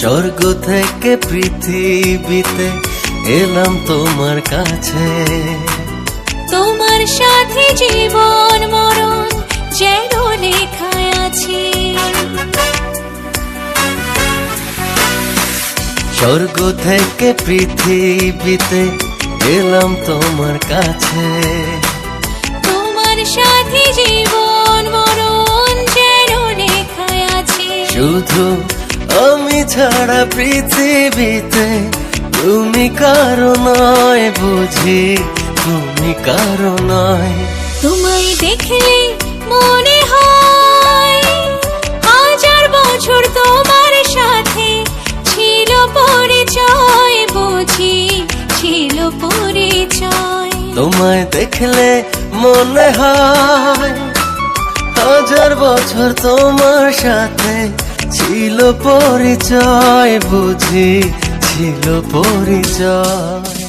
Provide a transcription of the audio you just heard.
স্বর্গ থেকে পৃথিবীতে এলাম তোমার কাছে। তোমার সাথে জীবন মরণ যেন লেখায় আছে। স্বর্গ থেকে পৃথিবীতে এলাম তোমার কাছে। তোমার সাথে জীবন মরণ যেন লেখায় আছে। শুধু আমি ছাড়া পৃথিবীতে তুমি কারও নয় বুঝি তুমি কারও নয়। তোমায় দেখলে মনে হয় হাজার বছর তোমার সাথে ছিল পরিচয় বুঝি ছিল পরিচয়। তোমায় দেখলে মনে হয় হাজার বছর তোমার সাথে ছিল পরিচয় বুঝি ছিল পরিচয়।